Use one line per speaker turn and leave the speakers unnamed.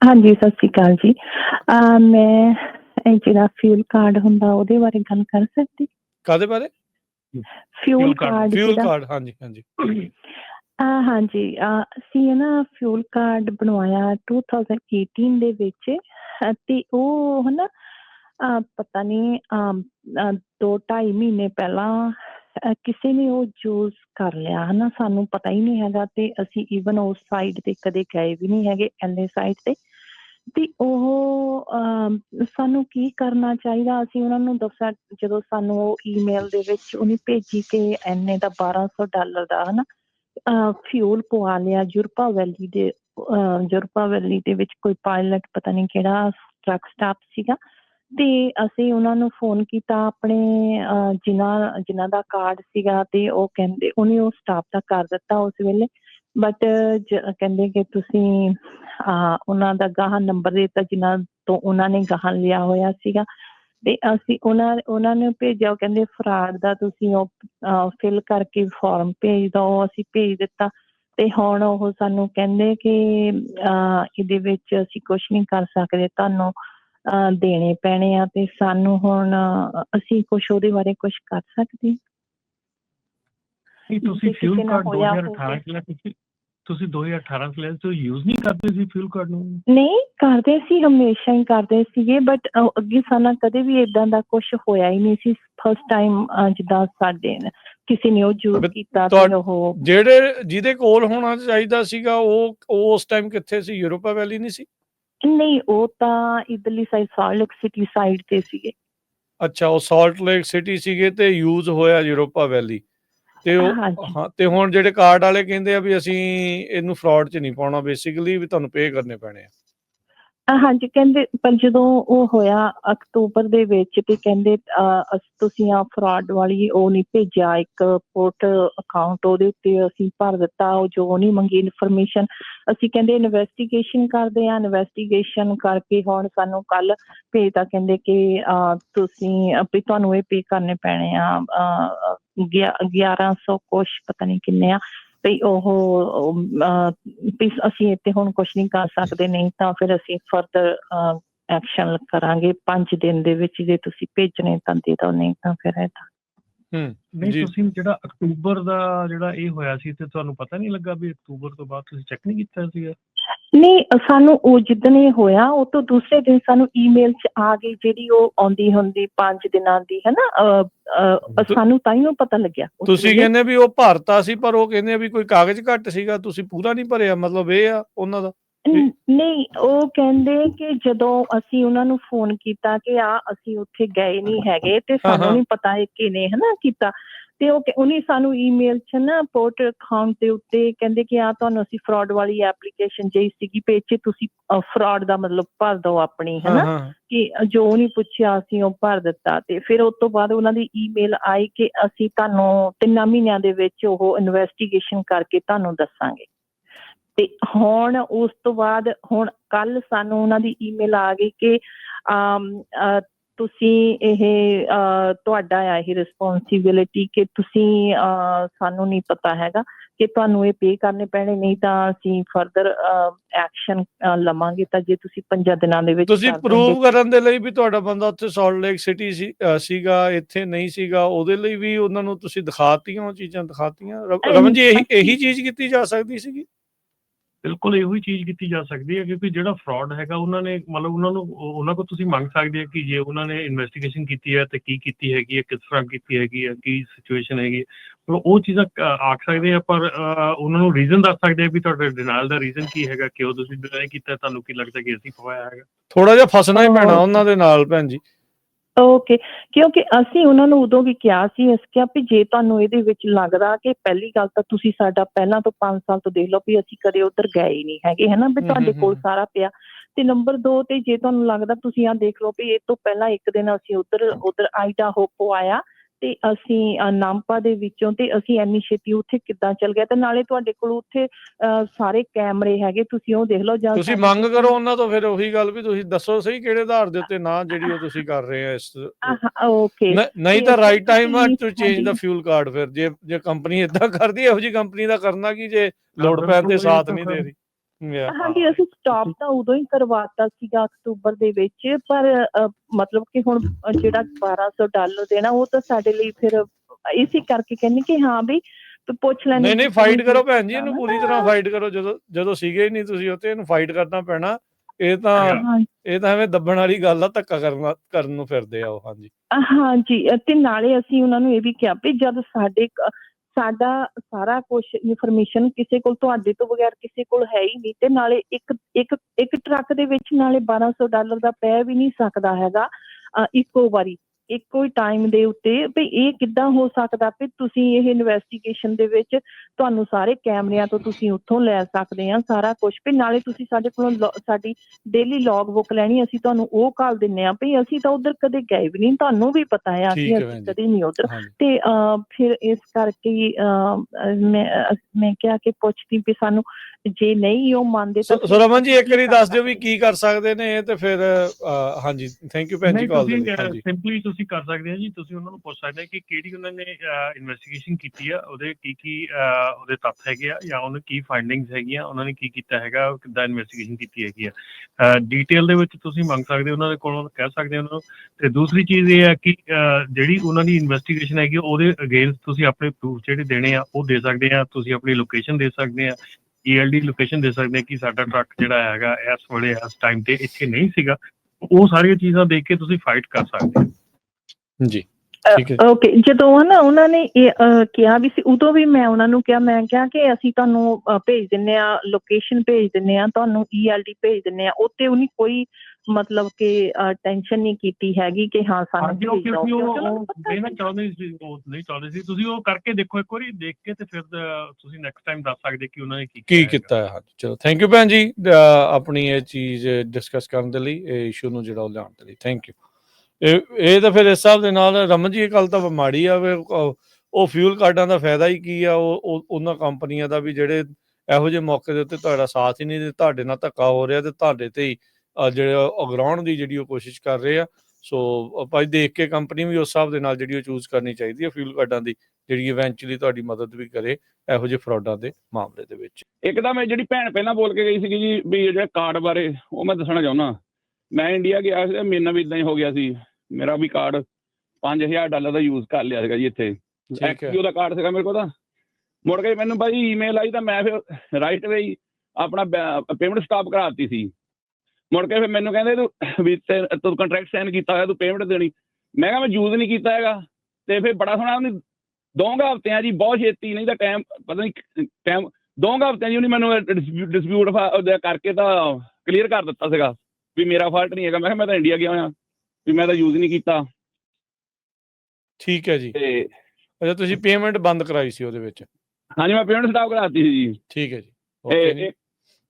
ਹਾਂਜੀ ਸਤਿ ਸ਼੍ਰੀ ਅਕਾਲ ਜੀ। ਅਹ ਮੈਂ ਇਹ ਜਿਹੜਾ ਫਿਊਲ ਕਾਰਡ ਹੁੰਦਾ ਉਹਦੇ ਬਾਰੇ ਗੱਲ ਕਰ ਸਕਦੀ?
ਕਾਦੇ ਬਾਰੇ?
ਫਿਊਲ ਕਾਰਡ
ਫਿਊਲ
ਜਿਹੜਾ
ਕਾਰਡ ਹਾਂਜੀ ਹਾਂਜੀ।
ਆ ਹਾਂਜੀ ਅਹ ਅਸੀਂ ਇਹ ਨਾ ਫਿਊਲ ਕਾਰਡ ਬਣਵਾਇਆ 2018 ਦੇ ਵਿੱਚ ਅਹ ਤੇ ਉਹ ਹਨਾ ਅਹ ਪਤਾ ਨਹੀਂ ਅਮ, ਅਹ ਦੋ ਢਾਈ ਮਹੀਨੇ ਪਹਿਲਾਂ ਅਹ ਕਿਸੇ ਨੇ ਉਹ ਯੂਜ਼ ਕਰ ਲਿਆ ਹਨਾ ਸਾਨੂੰ ਪਤਾ ਹੀ ਨਹੀਂ ਹੈਗਾ ਤੇ ਅਸੀਂ ਈਵਨ ਉਸ ਸਾਈਟ ਤੇ ਕਦੇ ਗਏ ਵੀ ਨਹੀਂ ਹੈਗੇ ਐਨੇ ਸਾਈਟ ਤੇ। ਤੇ ਉਹ ਸਾਨੂੰ ਕੀ ਕਰਨਾ ਚਾਹੀਦਾ? ਅਸੀਂ ਉਹਨਾਂ ਨੂੰ ਦੱਸਿਆ ਜਦੋਂ ਸਾਨੂੰ ਉਹ ਈਮੇਲ ਦੇ ਵਿੱਚ ਉਹਨੇ ਭੇਜੀ ਕਿ ਐਨੇ ਦਾ 1200 ਡਾਲਰ ਦਾ ਹਨਾ? ਫਿਊਲ ਪਵਾ ਲਿਆ ਯੂਰਪਾ ਵੈਲੀ ਦੇ ਅਹ, ਵੈਲੀ ਦੇ ਵਿੱਚ ਕੋਈ ਪਾਇਲਟ ਪਤਾ ਨਹੀਂ ਕਿਹੜਾ ਟਰੱਕ ਸਟਾਪ ਸੀਗਾ। ਤੇ ਅਸੀਂ ਉਹਨਾਂ ਨੂੰ ਫੋਨ ਕੀਤਾ ਆਪਣੇ ਜਿਨ੍ਹਾਂ ਜਿਨ੍ਹਾਂ ਦਾ ਕਾਰਡ ਸੀਗਾ ਤੇ ਉਹ ਕਹਿੰਦੇ ਉਹਨੇ ਉਹ ਸਟਾਫ ਦਾ ਕਰ ਦਿੱਤਾ ਉਸ ਵੇਲੇ। ਬਟ uh, ਕਹਿੰਦੇ ਕਿ ਤੁਸੀਂ ਉਹਨਾਂ ਦਾ ਗਾਹਾਂ ਨੰਬਰ ਦਿੱਤਾ ਜਿਨ੍ਹਾਂ ਤੋਂ ਉਹਨਾਂ ਨੇ ਗਾਹਾਂ ਲਿਆ ਹੋਇਆ ਸੀਗਾ। ਤੇ ਅਸੀਂ ਉਹਨਾਂ ਉਹਨਾਂ ਨੂੰ ਭੇਜਿਆ ਉਹ ਕਹਿੰਦੇ ਫਰਾਡ ਦਾ ਤੁਸੀਂ ਉਹ ਫਿਲ ਕਰਕੇ ਫਾਰਮ ਭੇਜ ਦਿਓ ਅਸੀਂ ਭੇਜ ਦਿੱਤਾ। ਤੇ ਹੁਣ ਉਹ ਸਾਨੂੰ ਕਹਿੰਦੇ ਕਿ ਅਹ, ਇਹਦੇ ਵਿੱਚ ਅਸੀਂ ਕੁਝ ਨਹੀਂ ਕਰ ਸਕਦੇ ਤੁਹਾਨੂੰ ਦੇਣੇ ਪੈਣੇ ਆ। ਤੇ ਸਾਨੂੰ ਹੁਣ ਅਸੀਂ ਕੁਝ ਉਹਦੇ ਬਾਰੇ ਕੁਝ ਕਰ ਸਕਦੇ
ਨਹੀਂ ਤੁਸੀਂ ਫਿਊਲ ਕਾਰਡ
ਹੋਇਆ
2018 ਚ ਲਿਆ ਤੁਸੀਂ ਤੁਸੀਂ 2018 ਚ ਲਿਆ ਤੁਸੀਂ ਯੂਜ਼ ਨਹੀਂ ਕਰਦੇ ਸੀ ਫਿਊਲ ਕਾਰਡ ਨੂੰ?
ਨਹੀਂ ਕਰਦੇ ਸੀ ਹਮੇਸ਼ਾ ਹੀ ਕਰਦੇ ਸੀਗੇ ਬਟ ਅੱਗੇ ਸਾਨਾ ਕਦੇ ਵੀ ਇਦਾਂ ਦਾ ਕੁਝ ਹੋਇਆ ਹੀ ਨਹੀਂ ਸੀ। ਫਸਟ ਟਾਈਮ ਜਿੱਦਾਂ ਸਾਡੇ ਨੇ ਕਿਸੇ ਨੇ ਉਹ ਯੂਜ਼ ਕੀਤਾ ਤੇ ਉਹ
ਜਿਹੜੇ ਜਿਹਦੇ ਕੋਲ ਹੋਣਾ ਚਾਹੀਦਾ ਸੀਗਾ ਉਹ ਉਹ ਉਸ ਟਾਈਮ ਕਿੱਥੇ ਸੀ? ਯੂਰੋਪਾ ਵੈਲੀ ਨਹੀਂ ਸੀ?
ਨਹੀਂ ਉਹ ਤਾਂ ਇਧਰਲੀ ਸਾਈਡ ਸਾਲਟ ਸਿਟੀ ਸਾਈਡ ਤੇ ਸੀਗੇ।
ਅੱਛਾ ਉਹ ਸਾਲਟ ਲੇਕ ਸਿਟੀ ਸੀਗੇ ਤੇ ਯੂਜ਼ ਹੋਇਆ ਯੂਰੋਪਾ ਵੈਲੀ ਤੇ ਉਹ
ਹਾਂਜੀ।
ਹਾਂ ਤੇ ਹੁਣ ਜਿਹੜੇ ਕਾਰਡ ਵਾਲੇ ਕਹਿੰਦੇ ਆ ਵੀ ਅਸੀਂ ਇਹਨੂੰ ਫਰਾਡ 'ਚ ਨਹੀਂ ਪਾਉਣਾ ਬੇਸਿਕਲੀ ਵੀ ਤੁਹਾਨੂੰ ਪੇ ਕਰਨੇ ਪੈਣੇ ਆ
ਹਾਂਜੀ ਕਹਿੰਦੇ ਪਰ ਜਦੋਂ ਉਹ ਹੋਇਆ ਅਕਤੂਬਰ ਦੇ ਵਿੱਚ ਤੇ ਕਹਿੰਦੇ ਅਸ- ਤੁਸੀਂ ਆ ਫਰਾਡ ਵਾਲੀ ਉਹ ਨਹੀਂ ਭੇਜਿਆ ਇੱਕ ਪੋਰਟ ਅਕਾਊਂਟ ਉਹਦੇ ਉੱਤੇ ਅਸੀਂ ਭਰ ਦਿੱਤਾ ਉਹ ਜੋ ਨਹੀਂ ਮੰਗੀ ਇਨਫੋਰਮੇਸ਼ਨ ਅਸੀਂ ਕਹਿੰਦੇ ਇਨਵੈਸਟੀਗੇਸ਼ਨ ਕਰਦੇ ਆ ਇਨਵੈਸਟੀਗੇਸ਼ਨ ਕਰਕੇ ਹੁਣ ਸਾਨੂੰ ਕੱਲ ਭੇਜਤਾ ਕਹਿੰਦੇ ਕਿ ਤੁਸੀਂ ਵੀ ਤੁਹਾਨੂੰ ਇਹ ਪੇ ਕਰਨੇ ਪੈਣੇ ਆ ਅਹ, ਗਿਆ- 1100 ਕੁਛ ਪਤਾ ਨਹੀਂ ਕਿੰਨੇ ਆ ਵੀ ਉਹ ਵੀ ਅਸੀਂ ਇੱਥੇ ਹੁਣ ਕੁਝ ਨਹੀਂ ਕਰ ਸਕਦੇ, ਨਹੀਂ ਤਾਂ ਫਿਰ ਅਸੀਂ ਫਰਦਰ ਐਕਸ਼ਨ ਕਰਾਂਗੇ 5 ਦਿਨ ਦੇ ਵਿੱਚ, ਜੇ ਤੁਸੀਂ ਭੇਜਣੇ ਤਾਂ ਦੇ ਦਿਓ, ਨਹੀਂ ਤਾਂ ਫਿਰ ਇਹਦਾ
ਹੂੰ
ਨਹੀਂ
ਜੀ।
ਤੁਸੀਂ ਜਿਹੜਾ ਅਕਤੂਬਰ ਦਾ ਜਿਹੜਾ ਇਹ ਹੋਇਆ ਸੀ ਤੇ ਤੁਹਾਨੂੰ ਪਤਾ ਨਹੀਂ ਲੱਗਾ ਵੀ ਅਕਤੂਬਰ ਤੋਂ ਬਾਅਦ ਤੁਸੀਂ ਚੈੱਕ ਨਹੀਂ ਕੀਤਾ ਸੀਗਾ?
ਨਹੀਂ ਅ, ਸਾਨੂੰ ਉਹ ਜਿੱਦਣ ਇਹ ਹੋਇਆ ਉਹ ਤੋਂ ਦੂਸਰੇ ਦਿਨ ਸਾਨੂੰ ਈਮੇਲ 'ਚ ਆ ਗਈ ਜਿਹੜੀ ਉਹ ਆਉਂਦੀ ਹੁੰਦੀ 5 ਦਿਨਾਂ ਦੀ ਹੈ ਨਾ ਅ, ਅ,
ਤੁ-
ਸਾਨੂੰ ਤਾਂ ਹੀ ਉਹ ਪਤਾ ਲੱਗਿਆ। ਉਸ
ਤੁਸੀਂ
ਵੇਲੇ।
ਕਹਿੰਦੇ ਵੀ ਉਹ ਭਰਤਾ ਸੀ ਪਰ ਉਹ ਕਹਿੰਦੇ ਆ ਵੀ ਕੋਈ ਕਾਗਜ਼ ਘੱਟ ਸੀਗਾ ਤੁਸੀਂ ਪੂਰਾ ਨਹੀਂ ਭਰਿਆ ਮਤਲਬ ਇਹ ਆ ਉਹਨਾਂ ਦਾ।
ਨਹੀਂ ਉਹ ਕਹਿੰਦੇ ਕਿ ਜਦੋਂ ਅਸੀਂ ਉਹਨਾਂ ਨੂੰ ਫੋਨ ਕੀਤਾ ਕਿ ਆ ਅਸੀਂ ਉੱਥੇ ਗਏ ਨਹੀਂ ਹੈਗੇ ਤੇ
ਹਾਂ,
ਸਾਨੂੰ
ਹਾਂ।
ਨਹੀਂ ਪਤਾ ਇਹ ਕਿਨੇ ਹਨਾ ਕੀਤਾ। ਤੇ ਉਹ ਉਹਨੇ ਸਾਨੂੰ ਈਮੇਲ 'ਚ ਨਾ ਪੋਰਟ ਅਕਾਊਂਟ ਦੇ ਉੱਤੇ ਕਹਿੰਦੇ ਕਿ ਆ ਤੁਹਾਨੂੰ ਅਸੀਂ ਫਰਾਡ ਵਾਲੀ ਐਪਲੀਕੇਸ਼ਨ ਜਿਹੀ ਸੀਗੀ 'ਚ ਤੁਸੀਂ ਫਰਾਡ ਦਾ ਮਤਲਬ ਭਰ ਦਿਓ ਆਪਣੀ
ਹਾਂ
ਹਨਾ?
ਹਾਂ।
ਕਿ ਜੋ ਨਹੀਂ ਪੁੱਛਿਆ ਅਸੀਂ ਉਹ ਭਰ ਦਿੱਤਾ। ਤੇ ਫਿਰ ਉਸ ਤੋਂ ਬਾਅਦ ਉਹਨਾਂ ਦੀ ਈਮੇਲ ਆਈ ਕਿ ਅਸੀਂ ਤੁਹਾਨੂੰ ਤਿੰਨਾਂ ਮਹੀਨਿਆਂ ਦੇ ਵਿੱਚ ਉਹ ਇਨਵੈਸਟੀਗੇਸ਼ਨ ਕਰਕੇ ਤੁਹਾਨੂੰ ਦੱਸਾਂਗੇ। ਤੇ ਹੁਣ ਉਸ ਤੋਂ ਬਾਅਦ ਹੁਣ ਕੱਲ ਸਾਨੂੰ ਉਹਨਾਂ ਦੀ ਈਮੇਲ ਆ ਗਈ ਕਿ ਤੁਸੀਂ ਇਹ ਤੁਹਾਡਾ ਆ ਇਹ ਰਿਸਪੌਂਸਿਬਿਲਿਟੀ ਕਿ ਤੁਸੀਂ ਸਾਨੂੰ ਨਹੀਂ ਪਤਾ ਹੈਗਾ ਕਿ ਤੁਹਾਨੂੰ ਇਹ ਪੇ ਕਰਨੇ ਪੈਣੇ ਨਹੀਂ ਤਾਂ ਅਸੀਂ ਫਰਦਰ ਐਕਸ਼ਨ ਲਵਾਂਗੇ ਤਾਂ ਜੇ ਤੁਸੀਂ ਪੰਜਾਂ ਦਿਨਾਂ ਦੇ ਵਿੱਚ
ਤੁਸੀਂ ਪ੍ਰੂਵ ਕਰਨ ਦੇ ਲਈ ਵੀ ਤੁਹਾਡਾ ਬੰਦਾ ਉੱਥੇ ਸਾਲਟ ਲੇਕ ਸਿਟੀ ਸੀਗਾ ਇੱਥੇ ਨਹੀਂ ਸੀਗਾ ਉਹਦੇ ਲਈ ਵੀ ਉਹਨਾਂ ਨੂੰ ਤੁਸੀਂ ਦਿਖਾਤੀਆਂ ਉਹ ਚੀਜ਼ਾਂ ਦਿਖਾਤੀਆਂ। ਰਮਨ ਜੀ ਇਹੀ ਇਹੀ ਚੀਜ਼ ਕੀਤੀ ਜਾ ਸਕਦੀ ਸੀਗੀ?
ਬਿਲਕੁਲ ਇਹੋ ਹੀ ਚੀਜ਼ ਕੀਤੀ ਜਾ ਸਕਦੀ ਹੈ ਕਿਉਂਕਿ ਜਿਹੜਾ ਫਰਾਡ ਹੈਗਾ ਉਹਨਾਂ ਨੇ ਮਤਲਬ ਉਹਨਾਂ ਨੂੰ ਉਹ- ਉਹਨਾਂ ਕੋਲ ਤੁਸੀਂ ਮੰਗ ਸਕਦੇ ਆ ਕਿ ਜੇ ਉਹਨਾਂ ਨੇ ਇਨਵੈਸਟੀਗੇਸ਼ਨ ਕੀਤੀ ਹੈ ਤੇ ਕੀ ਕੀਤੀ ਹੈਗੀ ਹੈ ਕਿਸ ਤਰ੍ਹਾਂ ਕੀਤੀ ਹੈਗੀ ਹੈ ਕੀ ਸਿਚੁਏਸ਼ਨ ਹੈਗੀ ਹੈ। ਮਤਲਬ ਉਹ ਚੀਜ਼ਾਂ ਆਖ ਸਕਦੇ ਆ ਪਰ ਉਹਨਾਂ ਨੂੰ ਰੀਜ਼ਨ ਦੱਸ ਸਕਦੇ ਆ ਵੀ ਤੁਹਾਡੇ ਡਿਨਾਈਲ ਦਾ ਰੀਜ਼ਨ ਕੀ ਹੈਗਾ ਕਿਉਂ ਤੁਸੀਂ ਡਿਨਾਈ ਕੀਤਾ ਤੁਹਾਨੂੰ ਕੀ ਲੱਗਦਾ ਕਿ ਅਸੀਂ ਪਵਾਇਆ ਹੈਗਾ।
ਥੋੜਾ ਜਿਹਾ ਫਸਣਾ ਹੀ ਪੈਣਾ
ਹਾਂ।
ਉਹਨਾਂ ਦੇ ਨਾਲ ਭੈਣ ਜੀ।
ਓਕੇ ਕਿਉਂਕਿ ਅਸੀਂ ਉਹਨਾਂ ਨੂੰ ਉਦੋਂ ਵੀ ਕਿਹਾ ਸੀ ਅਸੀਂ ਕਿਹਾ ਵੀ ਜੇ ਤੁਹਾਨੂੰ ਇਹਦੇ ਵਿੱਚ ਲੱਗਦਾ ਕਿ ਪਹਿਲੀ ਗੱਲ ਤਾਂ ਤੁਸੀਂ ਸਾਡਾ ਪਹਿਲਾਂ ਤੋਂ 5 ਸਾਲ ਤੋਂ ਦੇਖ ਲਓ ਵੀ ਅਸੀਂ ਕਦੇ ਉੱਧਰ ਗਏ ਹੀ ਨਹੀਂ ਹੈਗੇ ਹਨਾ? ਵੀ ਤੁਹਾਡੇ ਕੋਲ। ਸਾਰਾ ਪਿਆ। ਤੇ ਨੰਬਰ 2 ਤੇ ਜੇ ਤੁਹਾਨੂੰ ਲੱਗਦਾ ਤੁਸੀਂ ਆ ਦੇਖ ਲਓ ਵੀ ਇਹ ਤੋਂ ਪਹਿਲਾਂ ਇੱਕ ਦਿਨ ਅਸੀਂ ਉੱਧਰ ਉੱਧਰ ਆਈਡਾ ਹੋਪੋ ਆਇਆ ਤੇ ਅਸੀਂ ਨਾਮਪਾ ਦੇ ਵਿੱਚੋਂ ਤੇ ਅਸੀਂ ਇੰਨੀ ਛੇਤੀ ਉੱਥੇ ਕਿੱਦਾਂ ਚੱਲ ਗਏ? ਤੇ ਨਾਲੇ ਤੁਹਾਡੇ ਕੋਲ ਉੱਥੇ ਸਾਰੇ ਕੈਮਰੇ ਹੈਗੇ ਤੁਸੀਂ ਉਹ ਦੇਖ ਲਓ ਜਾਂ
ਤੁਸੀਂ ਮੰਗ ਕਰੋ ਉਹਨਾਂ ਤੋਂ ਫਿਰ ਉਹੀ ਗੱਲ ਵੀ ਤੁਸੀਂ ਦੱਸੋ ਸਹੀ ਕਿਹੜੇ ਆਧਾਰ ਦੇ ਉੱਤੇ ਨਾ ਜਿਹੜੀ ਉਹ ਤੁਸੀਂ ਕਰ ਰਹੇ ਆ ਇਸ
ਓਕੇ
ਨਹੀਂ
ਤੇ
ਰਾਈਟ ਟਾਈਮ ਆ ਟੂ ਚੇਂਜ। ਦਾ ਫਿਊਲ ਕਾਰਡ ਫਿਰ। ਜੇ ਜੇ ਕੰਪਨੀ ਇਦਾਂ ਕਰਦੀ ਹੈ ਇਹੋ ਜੀ ਕੰਪਨੀ ਦਾ ਕਰਨਾ ਕੀ? ਜੇ ਲੋਡ ਪੈਣ ਤੇ ਸਾਥ ਨਹੀਂ ਦੇ ਰਹੀ.
ਹਾਂਜੀ ਅਸੀਂ ਸਟਾਪ ਤਾਂ ਉਦੋਂ ਹੀ ਕਰਵਾਤਾ ਸੀਗਾ ਅਕਤੂਬਰ ਦੇ ਵਿੱਚ ਪਰ ਮਤਲਬ ਕਿ ਹੁਣ ਜਿਹੜਾ 1200 ਡਾਲਰ ਦੇਣਾ ਉਹ ਤਾਂ ਸਾਡੇ ਲਈ ਫਿਰ ਇਸੇ ਕਰਕੇ ਕਹਿੰਦੇ ਕਿ ਹਾਂ ਵੀ ਪੁੱਛ ਲੈਣੇ
ਨਹੀਂ ਨਹੀਂ ਫਾਈਟ ਕਰੋ ਭੈਣ ਜੀ ਇਹਨੂੰ ਪੂਰੀ ਤਰ੍ਹਾਂ ਫਾਈਟ ਕਰੋ ਜਦੋਂ ਜਦੋਂ ਸੀਗੇ ਹੀ ਨਹੀਂ ਤੁਸੀਂ ਉੱਥੇ ਇਹਨੂੰ ਫਾਈਟ ਕਰਨਾ ਪੈਣਾ। ਇਹ ਤਾਂ ਇਹ ਤਾਂ ਐਵੇਂ ਦੱਬਣ ਵਾਲੀ ਗੱਲ ਆ ਧੱਕਾ ਕਰਨ ਕਰਨ ਨੂੰ ਫਿਰਦੇ ਆ ਉਹ ਹਾਂਜੀ।
ਹਾਂਜੀ ਤੇ ਨਾਲੇ ਅਸੀਂ ਉਹਨਾਂ ਨੂੰ ਇਹ ਵੀ ਕਿਹਾ ਵੀ ਜਦ ਸਾਡੇ ਸਾਡਾ ਸਾਰਾ ਕੁਝ ਇਨਫੋਰਮੇਸ਼ਨ ਕਿਸੇ ਕੋਲ ਤੁਹਾਡੇ ਤੋਂ ਬਗੈਰ ਕਿਸੇ ਕੋਲ ਹੈ ਹੀ ਨਹੀਂ ਤੇ ਨਾਲੇ ਇੱਕ ਇੱਕ ਇੱਕ ਟਰੱਕ ਦੇ ਵਿੱਚ ਨਾਲੇ 1200 ਡਾਲਰ ਦਾ ਪੈ ਵੀ ਨਹੀਂ ਸਕਦਾ ਹੈਗਾ ਇੱਕੋ ਵਾਰੀ। ਇੱਕੋ ਹੀ ਟਾਈਮ ਦੇ ਉੱਤੇ ਵੀ ਇਹ ਕਿੱਦਾਂ ਹੋ ਸਕਦਾ ਵੀ ਤੁਸੀਂ ਇਹ ਇਨਵੈਸਟੀਗੇਸ਼ਨ ਦੇ ਵਿੱਚ ਤੁਹਾਨੂੰ ਸਾਰੇ ਕੈਮਰਿਆਂ ਤੋਂ ਤੁਸੀਂ ਉੱਥੋਂ ਲੈ ਸਕਦੇ ਆ ਸਾਰਾ ਕੁਝ ਵੀ ਨਾਲੇ ਤੁਸੀਂ ਸਾਡੇ ਕੋਲੋਂ ਸਾਡੀ ਡੇਲੀ ਲੌਗ ਬੁੱਕ ਲੈਣੀ ਅਸੀਂ ਤੁਹਾਨੂੰ ਉਹ ਕਾਲ ਦਿੰਨੇ ਆ ਵੀ ਅਸੀਂ ਤਾਂ ਉਧਰ ਕਦੇ ਗਏ ਵੀ ਨਹੀਂ ਤੁਹਾਨੂੰ ਵੀ ਪਤਾ
ਹੈ
ਅਸੀਂ। ਕਦੇ ਨਹੀਂ ਉਧਰ। ਤੇ ਫਿਰ ਇਸ ਕਰਕੇ ਮੈਂ ਮੈਂ ਕਿਹਾ ਕਿ ਪੁੱਛਦੀ ਵੀ ਸਾਨੂੰ ਜੇ ਨਹੀਂ ਉਹ ਮੰਨਦੇ
ਸੋ
ਫਿਰ
ਸੋ ਰਮਨ ਜੀ ਇੱਕ ਵਾਰੀ ਦੱਸ ਦਿਓ ਵੀ ਕੀ ਕਰ ਸਕਦੇ ਨੇ ਤੇ ਫਿਰ ਹਾਂਜੀ। ਥੈਂਕ ਯੂ ਭੈਣ ਜੀ ਕਾਲ ਦੇ ਲਈ। ਹਾਂਜੀ।
ਸਿੰਪਲੀ ਤੁਸੀਂ ਕਰ ਸਕਦੇ ਹੋ ਜੀ ਤੁਸੀਂ ਉਹਨਾਂ ਨੂੰ ਪੁੱਛ ਸਕਦੇ ਹੋ ਕਿ ਕਿਹੜੀ ਉਹਨਾਂ ਨੇ ਇਨਵੈਸਟੀਗੇਸ਼ਨ ਕੀਤੀ ਆ ਉਹਦੇ ਕੀ ਕੀ ਉਹਦੇ ਤੱਥ ਹੈਗੇ ਆ ਜਾਂ ਉਹਨਾਂ ਕੀ ਫਾਈਂਡਿੰਗਸ ਹੈਗੀਆਂ ਉਹਨਾਂ ਨੇ ਕੀ ਕੀਤਾ ਹੈਗਾ ਕਿੱਦਾਂ ਇਨਵੈਸਟੀਗੇਸ਼ਨ ਕੀਤੀ ਹੈਗੀ ਆ। ਡਿਟੇਲ ਦੇ ਵਿੱਚ ਤੁਸੀਂ ਮੰਗ ਸਕਦੇ ਹੋ ਉਹਨਾਂ ਦੇ ਕੋਲੋਂ ਕਹਿ ਸਕਦੇ ਹੋ ਉਹਨਾਂ ਨੂੰ। ਤੇ ਦੂਸਰੀ ਚੀਜ਼ ਇਹ ਆ ਕਿ ਜਿਹੜੀ ਉਹਨਾਂ ਦੀ ਇਨਵੈਸਟੀਗੇਸ਼ਨ ਹੈਗੀ ਆ, ਉਹਦੇ ਅਗੇਂਸਟ ਤੁਸੀਂ ਆਪਣੇ ਪ੍ਰੂਫ ਜਿਹੜੇ ਦੇਣੇ ਆ ਉਹ ਦੇ ਸਕਦੇ ਆ ਤੁਸੀਂ ਆਪਣੀ ਲੋਕੇਸ਼ਨ ਦੇ ਸਕਦੇ ਆ ਈਐਲਡੀ ਲੋਕੇਸ਼ਨ ਦੇ ਸਕਦੇ ਆ ਕਿ ਸਾਡਾ ਟਰੱਕ ਜਿਹੜਾ ਹੈਗਾ ਇਸ ਵੇਲੇ ਇਸ ਟਾਈਮ ਤੇ ਇੱਥੇ ਨਹੀਂ ਸੀਗਾ। ਉਹ ਸਾਰੀਆਂ ਚੀਜ਼ਾਂ ਦੇਖ ਕੇ ਤੁਸੀਂ ਫਾਈਟ ਕਰ ਸਕਦੇ ਹੋ।
ਜੀ ਠੀਕ ਹੈ
ਓਕੇ ਜਦੋਂ ਹਨਾ ਉਹਨਾਂ ਨੇ ਇਹ ਕਿਹਾ ਵੀ ਸੀ ਉਦੋਂ ਵੀ ਮੈਂ ਉਹਨਾਂ ਨੂੰ ਕਿਹਾ ਮੈਂ ਕਿਹਾ ਕਿ ਅਸੀਂ ਤੁਹਾਨੂੰ ਭੇਜ ਦਿੰਨੇ ਆ ਲੋਕੇਸ਼ਨ ਭੇਜ ਦਿੰਨੇ ਆ ਤੁਹਾਨੂੰ ਈਐਲਡੀ ਭੇਜ ਦਿੰਨੇ ਆ ਉੱਤੇ ਉਹਨੇ ਕੋਈ ਮਤਲਬ ਕਿ ਟੈਨਸ਼ਨ ਨਹੀਂ ਕੀਤੀ ਹੈਗੀ ਕਿ ਹਾਂ ਸਾਨੂੰ
ਹਾਂਜੀ ਉਹ
ਭੇਜ ਦਿਓ,
ਕਿਉਂਕਿ ਉਹ
ਕਿਉਂਕਿ ਉਹਨਾਂ ਨੂੰ
ਉਹ
ਪਤਾ
ਨਹੀਂ ਨਾ
ਸੀ।
ਚਾਹੁੰਦੇ ਸੀ ਉਹ ਨਹੀਂ ਚਾਹੁੰਦੇ ਸੀ ਤੁਸੀਂ ਉਹ ਕਰਕੇ ਦੇਖੋ ਇੱਕ ਵਾਰੀ ਦੇਖ ਕੇ ਤੇ ਫਿਰ ਤੁਸੀਂ ਨੈਕਸਟ ਟਾਈਮ ਦੱਸ ਸਕਦੇ ਕਿ ਉਹਨਾਂ ਨੇ ਕੀ।
ਕੀਤਾ ਹੈ ਹਾਂਜੀ ਚਲੋ ਥੈਂਕ ਯੂ ਭੈਣ ਜੀ ਅ, ਆਪਣੀ ਇਹ ਚੀਜ਼ ਡਿਸਕਸ ਕਰਨ ਦੇ ਲਈ ਇਹ ਇਸ਼ੂ ਨੂੰ ਜਿਹੜਾ ਉਹ ਲਿਆਉਣ ਦੇ ਲਈ ਥੈਂਕ ਯੂ ਇਹ ਇਹ ਤਾਂ ਫਿਰ ਇਸ ਹਿਸਾਬ ਦੇ ਨਾਲ ਰਮਨ ਜੀ, ਇਹ ਗੱਲ ਤਾਂ ਮਾੜੀ ਆ ਵੀ ਉਹ- ਫਿਊਲ ਕਾਰਡਾਂ ਦਾ ਫਾਇਦਾ ਹੀ ਕੀ ਆ? ਉਹ ਉਹਨਾਂ ਕੰਪਨੀਆਂ ਦਾ ਵੀ ਜਿਹੜੇ ਇਹੋ ਜਿਹੇ ਮੌਕੇ ਦੇ ਉੱਤੇ ਤੁਹਾਡਾ ਸਾਥ ਹੀ ਨਹੀਂ ਦੇ, ਤੁਹਾਡੇ ਨਾਲ ਧੱਕਾ ਹੋ ਰਿਹਾ ਤੇ ਤੁਹਾਡੇ ਤੇ ਹੀ ਜਿਹੜੇ ਅਗਰਾਉਣ ਦੀ ਜਿਹੜੀ ਉਹ ਕੋਸ਼ਿਸ਼ ਕਰ ਰਹੇ ਆ। ਸੋ ਆਪਾਂ ਦੇਖ ਕੇ ਕੰਪਨੀ ਵੀ ਉਸ ਹਿਸਾਬ ਦੇ ਨਾਲ ਜਿਹੜੀ ਉਹ ਚੂਜ਼ ਕਰਨੀ ਚਾਹੀਦੀ ਹੈ ਫਿਊਲ ਕਾਰਡਾਂ ਦੀ, ਜਿਹੜੀ ਇਵੈਂਚੁਅਲੀ ਤੁਹਾਡੀ ਮਦਦ ਵੀ ਕਰੇ ਇਹੋ ਜਿਹੇ ਫਰਾਡਾਂ ਦੇ ਮਾਮਲੇ ਦੇ ਵਿੱਚ।
ਇੱਕ ਤਾਂ ਮੈਂ ਜਿਹੜੀ ਭੈਣ ਪਹਿਲਾਂ ਬੋਲ ਕੇ ਗਈ ਸੀਗੀ ਜੀ ਵੀ ਜਿਹੜਾ ਕਾਰਡ ਬਾਰੇ, ਉਹ ਮੈਂ ਦੱਸਣਾ ਚਾਹੁੰਦਾ। ਮੈਂ ਇੰਡੀਆ ਗਿਆ ਸੀ ਤੇ ਵੀ ਇਦਾਂ ਹੀ ਹੋ ਗਿਆ ਸੀ। ਮੇਰਾ ਵੀ ਕਾਰਡ 5000 ਡਾਲਰ ਦਾ ਯੂਜ਼ ਕਰ ਲਿਆ ਸੀਗਾ ਜੀ ਇੱਥੇ। ਐਕਟਿਵ ਦਾ ਕਾਰਡ ਸੀਗਾ ਮੇਰੇ ਕੋਲ ਤਾਂ। ਮੁੜ ਕੇ ਮੈਨੂੰ ਬਾਈ ਈਮੇਲ ਆਈ ਤਾਂ ਮੈਂ ਫਿਰ ਰਾਈਟ ਵੇ ਹੀ ਆਪਣਾ ਪੇਮੈਂਟ ਸਟਾਪ ਕਰਾ ਦਿੱਤੀ ਸੀ। ਮੁੜ ਕੇ ਫਿਰ ਮੈਨੂੰ ਕਹਿੰਦੇ ਤੂੰ ਵੀ ਤੇ- ਤੂੰ ਕੰਟਰੈਕਟ ਸਾਈਨ ਕੀਤਾ ਹੋਇਆ ਤੂੰ ਪੇਮੈਂਟ ਦੇਣੀ। ਮੈਂ ਕਿਹਾ ਮੈਂ ਯੂਜ਼ ਨਹੀਂ ਕੀਤਾ ਹੈਗਾ। ਤੇ ਫਿਰ ਬੜਾ ਸੋਹਣਾ ਉਹਨੇ ਦੋਂਗਾ ਹਫ਼ਤਿਆਂ ਜੀ ਬਹੁਤ ਛੇਤੀ ਨਹੀਂ ਤਾਂ ਟਾਈਮ ਪਤਾ ਨਹੀਂ ਟਾਈਮ ਦੋਂਗਾ ਹਫ਼ਤਿਆਂ ਜੀ ਉਹਨੇ ਮੈਨੂੰ ਡਿਸਪਿਊਟ ਕਰਕੇ ਤਾਂ ਕਲੀਅਰ ਕਰ ਦਿੱਤਾ ਸੀਗਾ ਵੀ ਮੇਰਾ ਫਾਲਟ ਨਹੀਂ ਹੈਗਾ। ਮੈਂ ਕਿਹਾ ਮੈਂ ਤਾਂ ਇੰਡੀਆ ਗਿਆ ਹੋਇਆ। ਵੀ ਮੈਂ ਤਾਂ ਯੂਜ਼ ਨਹੀਂ ਕੀਤਾ।
ਠੀਕ ਹੈ ਜੀ।
ਤੇ
ਅੱਛਾ ਤੁਸੀਂ ਪੇਮੈਂਟ ਬੰਦ ਕਰਾਈ ਸੀ ਉਹਦੇ ਵਿੱਚ।
ਹਾਂਜੀ ਮੈਂ ਪੇਮੈਂਟ ਸਟਾਪ ਕਰਾਤੀ ਸੀ ਜੀ।
ਠੀਕ ਹੈ ਜੀ। ਓਕੇ ਜੀ।